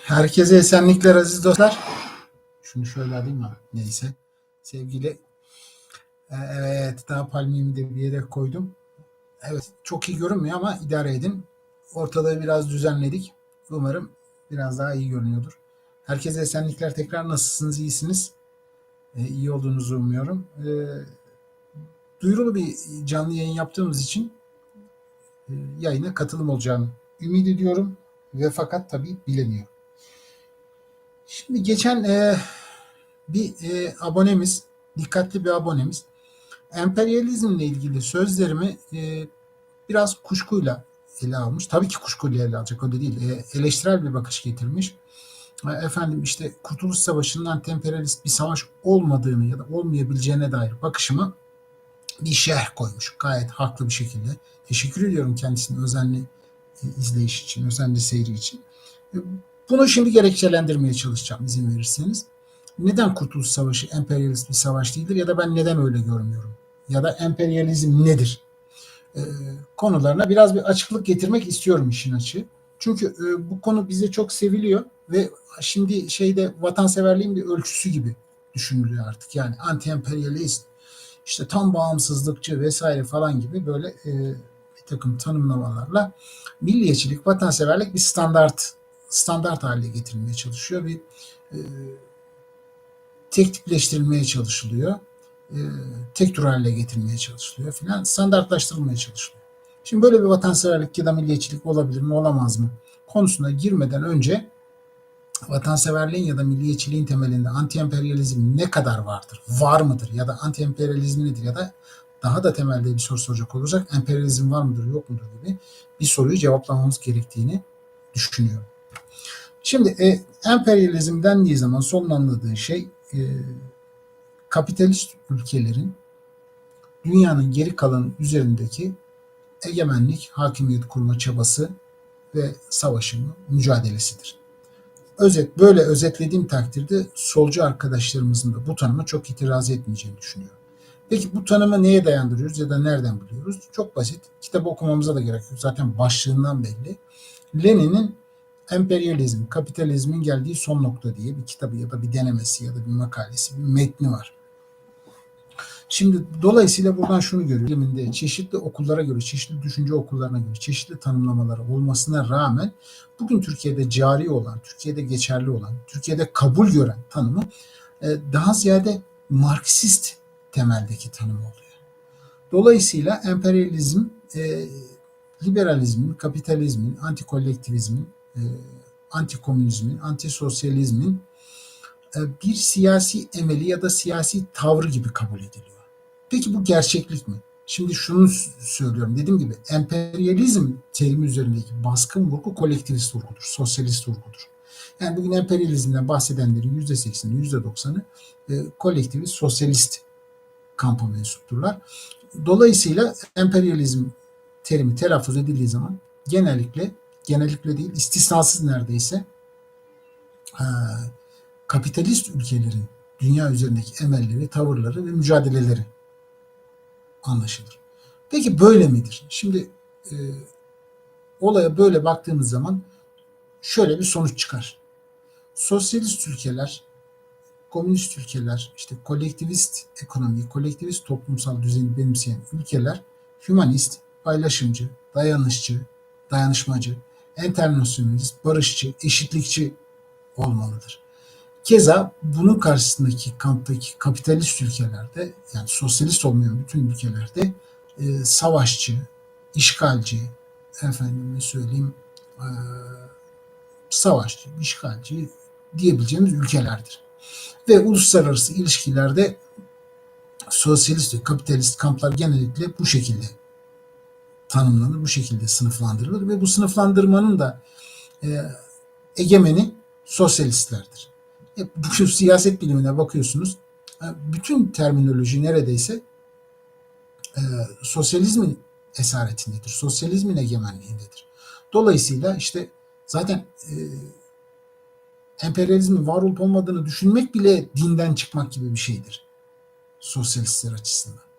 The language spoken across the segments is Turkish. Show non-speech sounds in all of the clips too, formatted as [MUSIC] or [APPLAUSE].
Herkese esenlikler aziz dostlar. Şunu şöyle alayım mı? Neyse. Sevgili e, evet daha palmiyemi de bir yere koydum. Evet çok iyi görünmüyor ama idare edin. Ortalığı biraz düzenledik. Umarım biraz daha iyi görünüyordur. Herkese esenlikler tekrar nasılsınız? İyisiniz? E, iyi olduğunuzu umuyorum. E, duyurulu bir canlı yayın yaptığımız için e, yayına katılım olacağını ümit ediyorum ve fakat tabii bilemiyorum. Şimdi geçen e, bir e, abonemiz, dikkatli bir abonemiz, emperyalizmle ilgili sözlerimi e, biraz kuşkuyla ele almış. Tabii ki kuşkuyla ele alacak, öyle değil. E, eleştirel bir bakış getirmiş. E, efendim işte Kurtuluş Savaşı'nın anti-emperyalist bir savaş olmadığını ya da olmayabileceğine dair bakışımı bir şerh koymuş. Gayet haklı bir şekilde. Teşekkür ediyorum kendisine özenli e, izleyiş için, özenli seyri için. Bunu şimdi gerekçelendirmeye çalışacağım izin verirseniz. Neden Kurtuluş Savaşı emperyalist bir savaş değildir ya da ben neden öyle görmüyorum? Ya da emperyalizm nedir? Ee, konularına biraz bir açıklık getirmek istiyorum işin açığı. Çünkü e, bu konu bize çok seviliyor ve şimdi şeyde vatanseverliğin bir ölçüsü gibi düşünülüyor artık. Yani anti-emperyalist, işte tam bağımsızlıkçı vesaire falan gibi böyle e, bir takım tanımlamalarla milliyetçilik, vatanseverlik bir standart standart haline getirilmeye çalışıyor. Bir e, tek çalışılıyor. E, tek tür haline getirilmeye çalışılıyor filan. Standartlaştırılmaya çalışılıyor. Şimdi böyle bir vatanseverlik ya da milliyetçilik olabilir mi olamaz mı konusuna girmeden önce vatanseverliğin ya da milliyetçiliğin temelinde anti-emperyalizm ne kadar vardır? Var mıdır? Ya da anti-emperyalizm nedir? Ya da daha da temelde bir soru soracak olursak emperyalizm var mıdır yok mudur gibi bir soruyu cevaplamamız gerektiğini düşünüyorum. Şimdi e, emperyalizm dendiği zaman son anladığı şey e, kapitalist ülkelerin dünyanın geri kalan üzerindeki egemenlik, hakimiyet kurma çabası ve savaşını, mücadelesidir. Özet, böyle özetlediğim takdirde solcu arkadaşlarımızın da bu tanıma çok itiraz etmeyeceğini düşünüyorum. Peki bu tanımı neye dayandırıyoruz ya da nereden biliyoruz? Çok basit. Kitap okumamıza da gerek yok. Zaten başlığından belli. Lenin'in Emperyalizm, Kapitalizmin Geldiği Son Nokta diye bir kitabı ya da bir denemesi ya da bir makalesi, bir metni var. Şimdi dolayısıyla buradan şunu görüyoruz. Biliminde çeşitli okullara göre, çeşitli düşünce okullarına göre, çeşitli tanımlamaları olmasına rağmen bugün Türkiye'de cari olan, Türkiye'de geçerli olan, Türkiye'de kabul gören tanımı e, daha ziyade Marksist temeldeki tanım oluyor. Dolayısıyla emperyalizm e, liberalizmin, kapitalizmin, antikolektivizmin, antikomünizmin, antisosyalizmin e, bir siyasi emeli ya da siyasi tavrı gibi kabul ediliyor. Peki bu gerçeklik mi? Şimdi şunu söylüyorum. Dediğim gibi emperyalizm terimi üzerindeki baskın vurgu kolektivist vurgudur, sosyalist vurgudur. Yani bugün emperyalizmden bahsedenlerin %80'i, %90'ı e, kolektivist, sosyalist kampa mensupturlar. Dolayısıyla emperyalizm terimi telaffuz edildiği zaman genellikle genellikle değil istisnasız neredeyse e, kapitalist ülkelerin dünya üzerindeki emelleri, tavırları ve mücadeleleri anlaşılır. Peki böyle midir? Şimdi e, olaya böyle baktığımız zaman şöyle bir sonuç çıkar. Sosyalist ülkeler, komünist ülkeler, işte kolektivist ekonomi, kolektivist toplumsal düzeni benimseyen ülkeler hümanist, paylaşımcı, dayanışçı, dayanışmacı, enternasyonalist, barışçı, eşitlikçi olmalıdır. Keza bunun karşısındaki kamptaki kapitalist ülkelerde yani sosyalist olmayan bütün ülkelerde e, savaşçı, işgalci, efendime söyleyeyim e, savaşçı, işgalci diyebileceğimiz ülkelerdir. Ve uluslararası ilişkilerde sosyalist ve kapitalist kamplar genellikle bu şekilde tanımlanır, bu şekilde sınıflandırılır ve bu sınıflandırmanın da e, egemeni sosyalistlerdir. E, bu [LAUGHS] siyaset bilimine bakıyorsunuz, e, bütün terminoloji neredeyse e, sosyalizmin esaretindedir, sosyalizmin egemenliğindedir. Dolayısıyla işte zaten e, emperyalizmin var olup olmadığını düşünmek bile dinden çıkmak gibi bir şeydir sosyalistler açısından.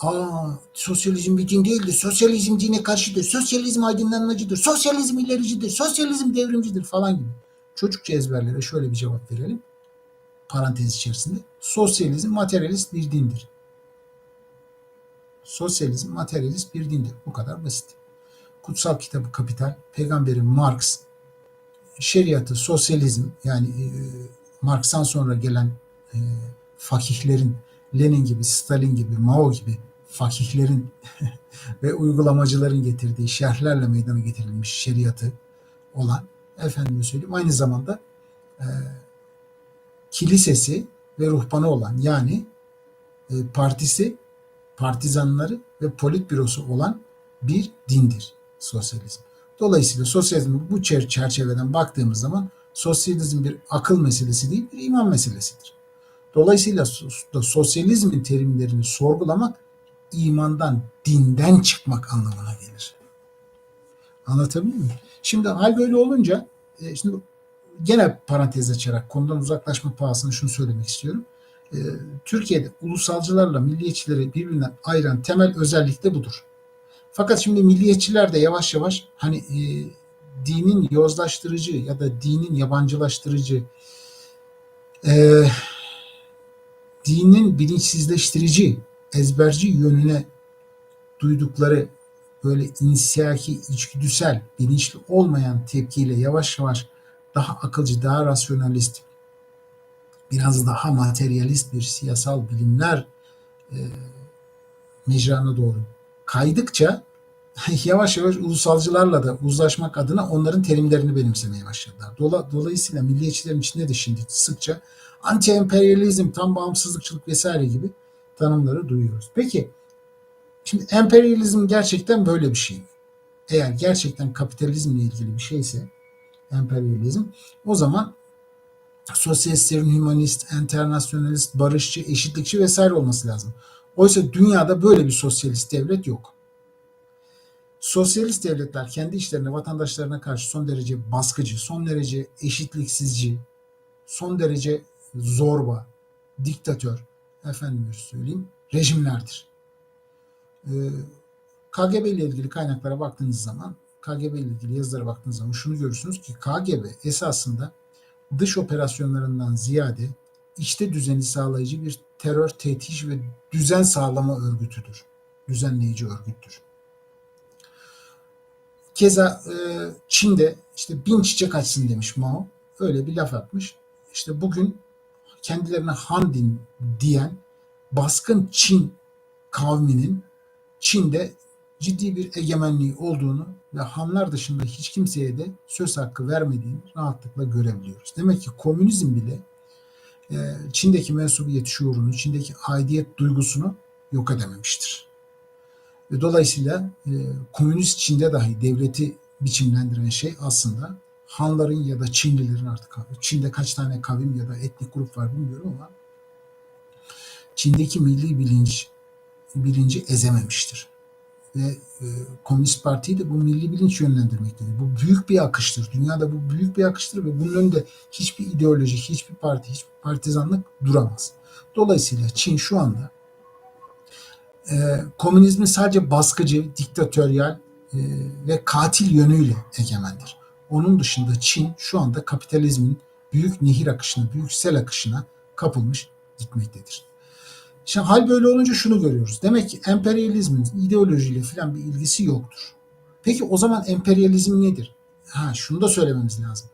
Aa, sosyalizm bir din değildir. Sosyalizm dine karşıdır. Sosyalizm aydınlanmacıdır. Sosyalizm ilericidir. Sosyalizm devrimcidir falan gibi. çocukça ezberlere şöyle bir cevap verelim. Parantez içerisinde. Sosyalizm materyalist bir dindir. Sosyalizm materyalist bir dindir. Bu kadar basit. Kutsal kitabı Kapital, Peygamberi Marx, şeriatı sosyalizm yani e, Marx'tan sonra gelen e, fakihlerin Lenin gibi, Stalin gibi, Mao gibi fakihlerin [LAUGHS] ve uygulamacıların getirdiği şerhlerle meydana getirilmiş şeriatı olan efendime söyleyeyim aynı zamanda e, kilisesi ve ruhbanı olan yani e, partisi, partizanları ve politbürosu olan bir dindir sosyalizm. Dolayısıyla sosyalizm bu çer- çerçeveden baktığımız zaman sosyalizm bir akıl meselesi değil, bir iman meselesidir. Dolayısıyla sosyalizmin terimlerini sorgulamak imandan, dinden çıkmak anlamına gelir. Anlatabiliyor muyum? Şimdi hal böyle olunca e, şimdi gene parantez açarak konudan uzaklaşma pahasına şunu söylemek istiyorum. E, Türkiye'de ulusalcılarla milliyetçileri birbirinden ayıran temel özellik de budur. Fakat şimdi milliyetçiler de yavaş yavaş hani e, dinin yozlaştırıcı ya da dinin yabancılaştırıcı e, dinin bilinçsizleştirici, ezberci yönüne duydukları böyle insiyaki, içgüdüsel, bilinçli olmayan tepkiyle yavaş yavaş daha akılcı, daha rasyonalist, biraz daha materyalist bir siyasal bilimler e, mecrana doğru kaydıkça [LAUGHS] yavaş yavaş ulusalcılarla da uzlaşmak adına onların terimlerini benimsemeye başladılar. Dola, dolayısıyla milliyetçilerin içinde de şimdi sıkça anti-emperyalizm, tam bağımsızlıkçılık vesaire gibi tanımları duyuyoruz. Peki şimdi emperyalizm gerçekten böyle bir şey? Eğer gerçekten kapitalizmle ilgili bir şeyse emperyalizm o zaman sosyalistlerin hümanist, internasyonalist, barışçı, eşitlikçi vesaire olması lazım. Oysa dünyada böyle bir sosyalist devlet yok. Sosyalist devletler kendi işlerine, vatandaşlarına karşı son derece baskıcı, son derece eşitliksizci, son derece zorba, diktatör, efendim söyleyeyim, rejimlerdir. Ee, KGB ile ilgili kaynaklara baktığınız zaman, KGB ile ilgili yazılara baktığınız zaman şunu görürsünüz ki KGB esasında dış operasyonlarından ziyade içte düzeni sağlayıcı bir terör, tehdit ve düzen sağlama örgütüdür. Düzenleyici örgüttür. Keza e, Çin'de işte bin çiçek açsın demiş Mao. Öyle bir laf atmış. İşte bugün kendilerine Han din diyen baskın Çin kavminin Çin'de ciddi bir egemenliği olduğunu ve Hanlar dışında hiç kimseye de söz hakkı vermediğini rahatlıkla görebiliyoruz. Demek ki komünizm bile e, Çin'deki mensubiyet şuurunu, Çin'deki aidiyet duygusunu yok edememiştir. Dolayısıyla e, komünist Çin'de dahi devleti biçimlendiren şey aslında Hanların ya da Çinlilerin artık Çin'de kaç tane kavim ya da etnik grup var bilmiyorum ama Çin'deki milli bilinç bilinci ezememiştir. Ve e, Komünist Parti'yi de bu milli bilinç yönlendirmektedir. Bu büyük bir akıştır. Dünyada bu büyük bir akıştır ve bunun önünde hiçbir ideoloji, hiçbir parti, hiçbir partizanlık duramaz. Dolayısıyla Çin şu anda e, komünizmin sadece baskıcı, diktatöryal e, ve katil yönüyle egemendir. Onun dışında Çin şu anda kapitalizmin büyük nehir akışına, büyük sel akışına kapılmış gitmektedir. Şimdi hal böyle olunca şunu görüyoruz. Demek ki emperyalizmin ideolojiyle falan bir ilgisi yoktur. Peki o zaman emperyalizm nedir? Ha şunu da söylememiz lazım.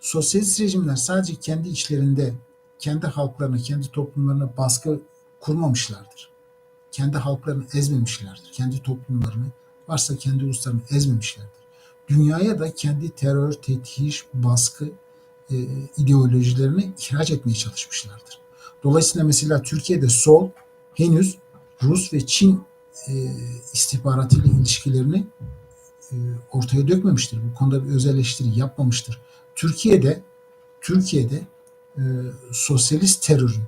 Sosyalist rejimler sadece kendi içlerinde kendi halklarına, kendi toplumlarına baskı kurmamışlardır. Kendi halklarını ezmemişlerdir. Kendi toplumlarını, varsa kendi uluslarını ezmemişlerdir. Dünyaya da kendi terör, tehdit, baskı e, ideolojilerini ihraç etmeye çalışmışlardır. Dolayısıyla mesela Türkiye'de sol henüz Rus ve Çin e, istihbaratıyla ilişkilerini e, ortaya dökmemiştir. Bu konuda bir öz eleştiri yapmamıştır. Türkiye'de Türkiye'de e, sosyalist terörün,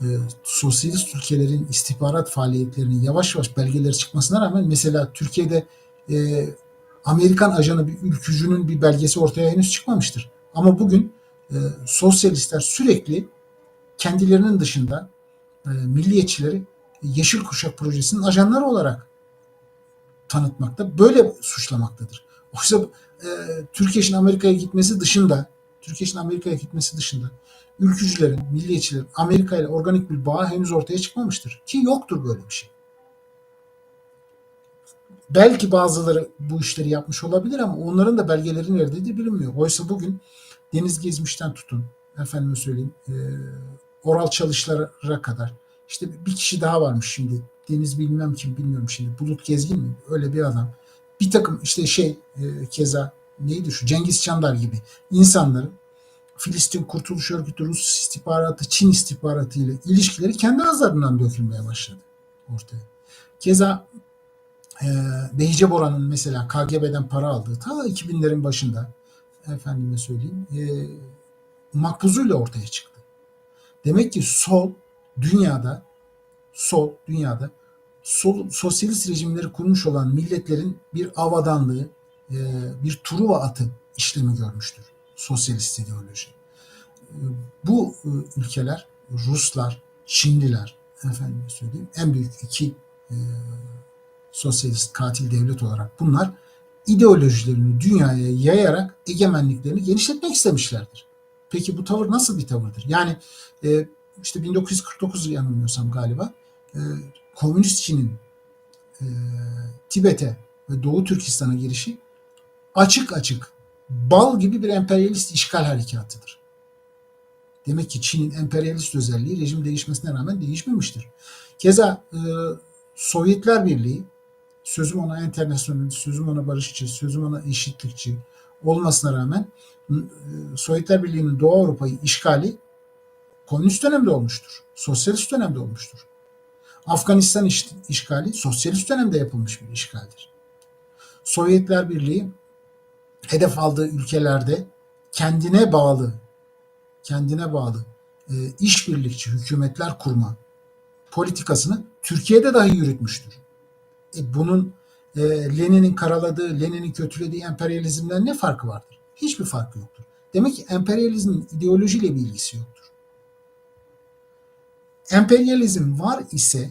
e, sosyalist ülkelerin istihbarat faaliyetlerinin yavaş yavaş belgeleri çıkmasına rağmen mesela Türkiye'de e, Amerikan ajanı bir ülkücünün bir belgesi ortaya henüz çıkmamıştır. Ama bugün e, sosyalistler sürekli kendilerinin dışında e, milliyetçileri Yeşil Kuşak Projesi'nin ajanları olarak tanıtmakta, böyle suçlamaktadır. Oysa e, Türkiye'nin Amerika'ya gitmesi dışında Türkiye'nin Amerika'ya gitmesi dışında ülkücülerin, milliyetçilerin Amerika ile organik bir bağ henüz ortaya çıkmamıştır. Ki yoktur böyle bir şey. Belki bazıları bu işleri yapmış olabilir ama onların da belgeleri neredeydi bilinmiyor. Oysa bugün Deniz Gezmiş'ten tutun, efendime söyleyeyim, e, oral çalışlara kadar. İşte bir kişi daha varmış şimdi. Deniz bilmem kim bilmiyorum şimdi. Bulut Gezgin mi? Öyle bir adam. Bir takım işte şey e, keza neydi şu Cengiz Çandar gibi insanların Filistin Kurtuluş Örgütü, Rus istihbaratı, Çin istihbaratı ile ilişkileri kendi ağızlarından dökülmeye başladı ortaya. Keza Behice Boran'ın mesela KGB'den para aldığı ta 2000'lerin başında efendime söyleyeyim e, makbuzuyla ortaya çıktı. Demek ki sol dünyada sol dünyada sol, sosyalist rejimleri kurmuş olan milletlerin bir avadanlığı, e, bir Truva atı işlemi görmüştür sosyalist ideoloji. E, bu e, ülkeler Ruslar, Çinliler efendim söyleyeyim en büyük iki e, sosyalist katil devlet olarak bunlar ideolojilerini dünyaya yayarak egemenliklerini genişletmek istemişlerdir. Peki bu tavır nasıl bir tavırdır? Yani e, işte 1949 yanılmıyorsam galiba e, Komünist Çin'in e, Tibet'e ve Doğu Türkistan'a girişi açık açık bal gibi bir emperyalist işgal harekatıdır. Demek ki Çin'in emperyalist özelliği rejim değişmesine rağmen değişmemiştir. Keza e, Sovyetler Birliği sözüm ona internasyonel, sözüm ona barışçı, sözüm ona eşitlikçi olmasına rağmen e, Sovyetler Birliği'nin Doğu Avrupa'yı işgali komünist dönemde olmuştur. Sosyalist dönemde olmuştur. Afganistan iş, işgali sosyalist dönemde yapılmış bir işgaldir. Sovyetler Birliği hedef aldığı ülkelerde kendine bağlı kendine bağlı e, işbirlikçi hükümetler kurma politikasını Türkiye'de dahi yürütmüştür. Bunun e, Lenin'in karaladığı, Lenin'in kötülediği emperyalizmden ne farkı vardır? Hiçbir farkı yoktur. Demek ki emperyalizmin ideolojiyle bir ilgisi yoktur. Emperyalizm var ise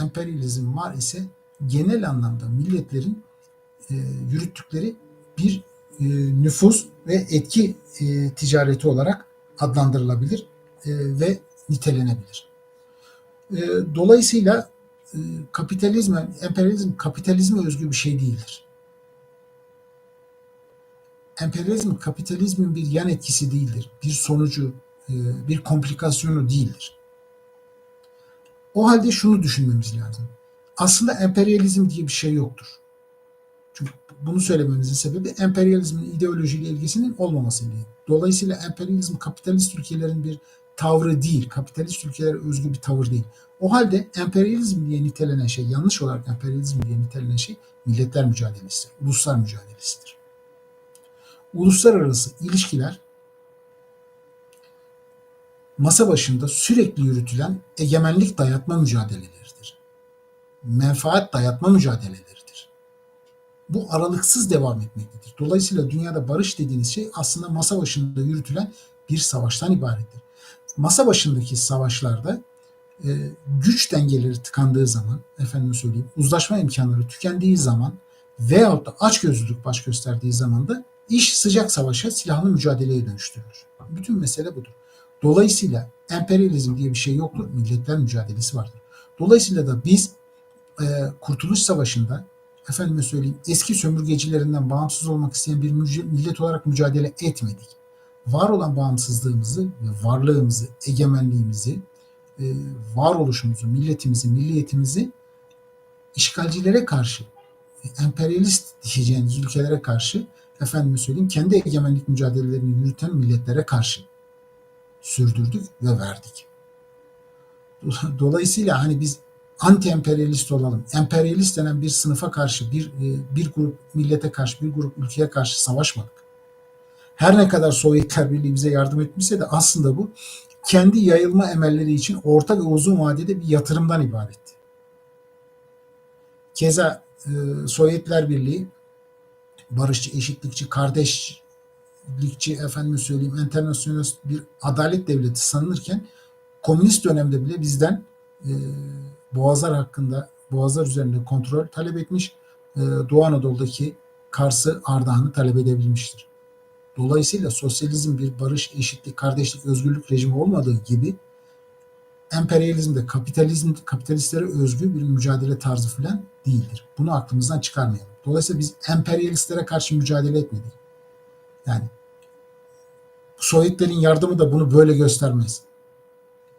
emperyalizm var ise genel anlamda milletlerin e, yürüttükleri bir e, nüfuz ve etki e, ticareti olarak adlandırılabilir e, ve nitelenebilir. E, dolayısıyla e, kapitalizm, emperyalizm kapitalizme özgü bir şey değildir. Emperyalizm kapitalizmin bir yan etkisi değildir. Bir sonucu, e, bir komplikasyonu değildir. O halde şunu düşünmemiz lazım. Aslında emperyalizm diye bir şey yoktur. Çünkü bunu söylememizin sebebi emperyalizmin ideolojiyle ilgisinin olmaması. Dolayısıyla emperyalizm kapitalist ülkelerin bir tavrı değil, kapitalist ülkelere özgü bir tavır değil. O halde emperyalizm diye nitelenen şey, yanlış olarak emperyalizm diye nitelenen şey milletler mücadelesidir, uluslar mücadelesidir. Uluslararası ilişkiler masa başında sürekli yürütülen egemenlik dayatma mücadeleleridir. Menfaat dayatma mücadeleleridir. Bu aralıksız devam etmektedir. Dolayısıyla dünyada barış dediğiniz şey aslında masa başında yürütülen bir savaştan ibarettir. Masa başındaki savaşlarda e, güç dengeleri tıkandığı zaman, efendim söyleyeyim, uzlaşma imkanları tükendiği zaman veyahut da açgözlülük baş gösterdiği zaman da iş sıcak savaşa, silahlı mücadeleye dönüştürülür. Bütün mesele budur. Dolayısıyla emperyalizm diye bir şey yoktur. Milletler mücadelesi vardır. Dolayısıyla da biz e, Kurtuluş Savaşı'nda efendime söyleyeyim eski sömürgecilerinden bağımsız olmak isteyen bir millet olarak mücadele etmedik. Var olan bağımsızlığımızı ve varlığımızı, egemenliğimizi, e, varoluşumuzu, milletimizi, milliyetimizi işgalcilere karşı, emperyalist diyeceğiniz ülkelere karşı efendime söyleyeyim kendi egemenlik mücadelelerini yürüten milletlere karşı sürdürdük ve verdik. Dolayısıyla hani biz anti emperyalist olalım. Emperyalist denen bir sınıfa karşı, bir e, bir grup millete karşı, bir grup ülkeye karşı savaşmadık. Her ne kadar Sovyetler Birliği bize yardım etmişse de aslında bu kendi yayılma emelleri için orta ve uzun vadede bir yatırımdan ibaretti. Keza e, Sovyetler Birliği barışçı, eşitlikçi, kardeş likçi efendim söyleyeyim internasyonel bir adalet devleti sanılırken komünist dönemde bile bizden e, boğazlar hakkında boğazlar üzerinde kontrol talep etmiş e, Doğu Anadolu'daki Kars'ı Ardahan'ı talep edebilmiştir. Dolayısıyla sosyalizm bir barış, eşitlik, kardeşlik, özgürlük rejimi olmadığı gibi emperyalizm de kapitalizm kapitalistlere özgü bir mücadele tarzı falan değildir. Bunu aklımızdan çıkarmayalım. Dolayısıyla biz emperyalistlere karşı mücadele etmedik. Yani Sovyetlerin yardımı da bunu böyle göstermez.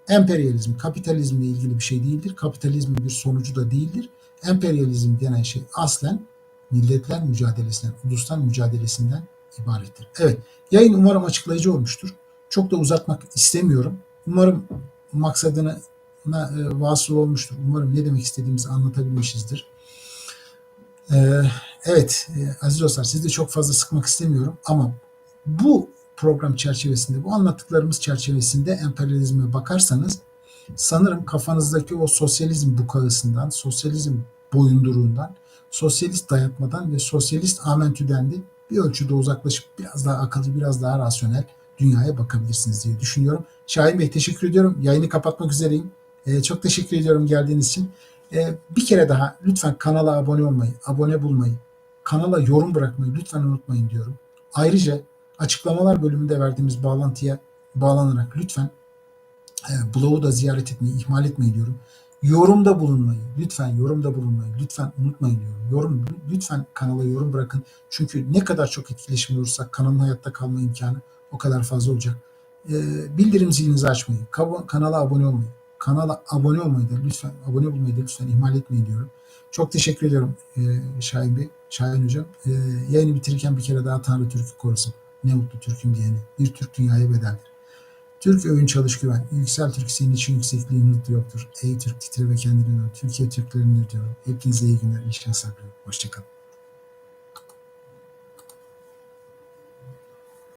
Emperyalizm kapitalizmle ilgili bir şey değildir. Kapitalizmin bir sonucu da değildir. Emperyalizm denen şey aslen milletler mücadelesinden, uluslar mücadelesinden ibarettir. Evet, yayın umarım açıklayıcı olmuştur. Çok da uzatmak istemiyorum. Umarım maksadına e, vasıl olmuştur. Umarım ne demek istediğimizi anlatabilmişizdir. Ee, evet, e, aziz dostlar sizi de çok fazla sıkmak istemiyorum ama bu program çerçevesinde, bu anlattıklarımız çerçevesinde emperyalizme bakarsanız sanırım kafanızdaki o sosyalizm bukağısından, sosyalizm boyunduruğundan, sosyalist dayatmadan ve sosyalist amentüden de bir ölçüde uzaklaşıp biraz daha akıllı, biraz daha rasyonel dünyaya bakabilirsiniz diye düşünüyorum. Şahin Bey teşekkür ediyorum. Yayını kapatmak üzereyim. Ee, çok teşekkür ediyorum geldiğiniz için. Ee, bir kere daha lütfen kanala abone olmayı, abone bulmayı, kanala yorum bırakmayı lütfen unutmayın diyorum. Ayrıca açıklamalar bölümünde verdiğimiz bağlantıya bağlanarak lütfen e, blogu da ziyaret etmeyi ihmal etmeyin diyorum. Yorumda bulunmayı, lütfen yorumda bulunmayı, lütfen unutmayın diyorum. Yorum, lütfen kanala yorum bırakın. Çünkü ne kadar çok etkileşim olursak kanalın hayatta kalma imkanı o kadar fazla olacak. E, bildirim zilinizi açmayı, kanala abone olmayı, kanala abone olmayı da lütfen, abone olmayı da lütfen ihmal etmeyin diyorum. Çok teşekkür ediyorum e, Şahin Bey, Şahin Hocam. E, yayını bitirirken bir kere daha Tanrı Türk'ü korusun. Ne mutlu Türk'üm diyeni. Bir Türk dünyaya bedeldir. Türk övün çalış güven. Yüksel Türk senin için yüksekliğin hırtı yoktur. Ey Türk titre ve kendini. Türkiye Türklerindir diyorum. Hepinize iyi günler. İyi şanslar. Hoşçakalın.